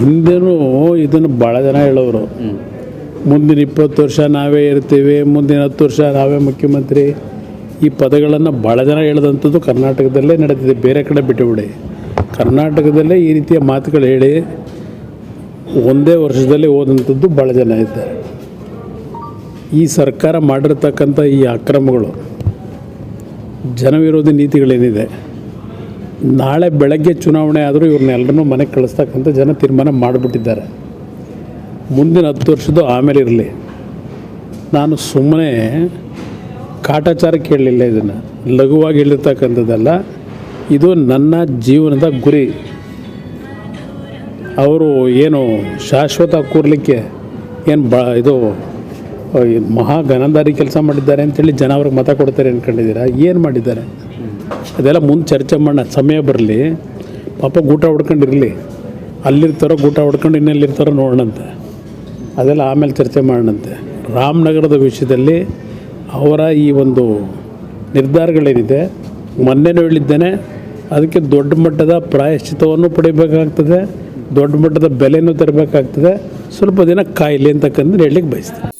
ಹಿಂದೆನೂ ಇದನ್ನು ಭಾಳ ಜನ ಹೇಳೋರು. ಮುಂದಿನ ಇಪ್ಪತ್ತು ವರ್ಷ ನಾವೇ ಇರ್ತೀವಿ ಮುಂದಿನ ಹತ್ತು ವರ್ಷ ನಾವೇ ಮುಖ್ಯಮಂತ್ರಿ. ಈ ಪದಗಳನ್ನು ಭಾಳ ಜನ ಹೇಳಿದಂಥದ್ದು ಕರ್ನಾಟಕದಲ್ಲೇ ನಡೆದಿದೆ ಬೇರೆ ಕಡೆ ಬಿಟ್ಟುಬಿಡಿ. ಕರ್ನಾಟಕದಲ್ಲೇ ಈ ರೀತಿಯ ಮಾತುಗಳು ಹೇಳಿ ಒಂದೇ ವರ್ಷದಲ್ಲಿ ಹೋದಂಥದ್ದು ಭಾಳ ಜನ ಇದ್ದಾರೆ. ಈ ಸರ್ಕಾರ ಮಾಡಿರ್ತಕ್ಕಂಥ ಈ ಅಕ್ರಮಗಳು ಜನವಿರೋಧಿ ನೀತಿಗಳೇನಿದೆ ನಾಳೆ ಬೆಳಗ್ಗೆ ಚುನಾವಣೆ ಆದರೂ ಇವ್ರನ್ನೆಲ್ಲರನ್ನೂ ಮನೆಗೆ ಕಳಿಸ್ತಕ್ಕಂಥ ಜನ ತೀರ್ಮಾನ ಮಾಡಿಬಿಟ್ಟಿದ್ದಾರೆ. ಮುಂದಿನ ಹತ್ತು ವರ್ಷದ್ದು ಆಮೇಲೆ ಇರಲಿ. ನಾನು ಸುಮ್ಮನೆ ಕಾಟಾಚಾರಕ್ಕೆ ಹೇಳಲಿಲ್ಲ ಇದನ್ನು. ಲಘುವಾಗಿ ಹೇಳಿರ್ತಕ್ಕಂಥದ್ದಲ್ಲ, ಇದು ನನ್ನ ಜೀವನದ ಗುರಿ. ಅವರು ಏನು ಶಾಶ್ವತ ಕೂರಲಿಕ್ಕೆ ಏನು ಬ, ಇದು, ಮಹಾ ಗನಂದಾರಿ ಕೆಲಸ ಮಾಡಿದ್ದಾರೆ ಅಂತೇಳಿ ಜನ ಅವ್ರಿಗೆ ಮತ ಕೊಡ್ತಾರೆ ಅಂದ್ಕೊಂಡಿದ್ದೀರಾ ಏನು ಮಾಡಿದ್ದಾರೆ? ಅದೆಲ್ಲ ಮುಂದೆ ಚರ್ಚೆ ಮಾಡೋಣ. ಸಮಯ ಬರಲಿ. ಪಾಪ ಗೂಟ ಹೊಡ್ಕೊಂಡಿರಲಿ. ಅಲ್ಲಿರ್ತಾರೋ ಗೂಟ ಹೊಡ್ಕೊಂಡು ಇನ್ನೆಲ್ಲಿರ್ತಾರೋ ನೋಡೋಣಂತೆ ಅದೆಲ್ಲ ಆಮೇಲೆ ಚರ್ಚೆ ಮಾಡೋಣಂತೆ. ರಾಮನಗರದ ವಿಷಯದಲ್ಲಿ ಅವರ ಈ ಒಂದು ನಿರ್ಧಾರಗಳೇನಿದೆ? ಮೊನ್ನೆನೂ ಹೇಳಿದ್ದೇನೆ, ಅದಕ್ಕೆ ದೊಡ್ಡ ಮಟ್ಟದ ಪ್ರಾಯಶ್ಚಿತವನ್ನು ಪಡಿಬೇಕಾಗ್ತದೆ, ದೊಡ್ಡ ಮಟ್ಟದ ಬೆಲೆನೂ ತರಬೇಕಾಗ್ತದೆ. ಸ್ವಲ್ಪ ದಿನ ಕಾಯಿಲೆ ಅಂತಕ್ಕಂಥ ಹೇಳಲಿಕ್ಕೆ ಬಯಸ್ತೀನಿ.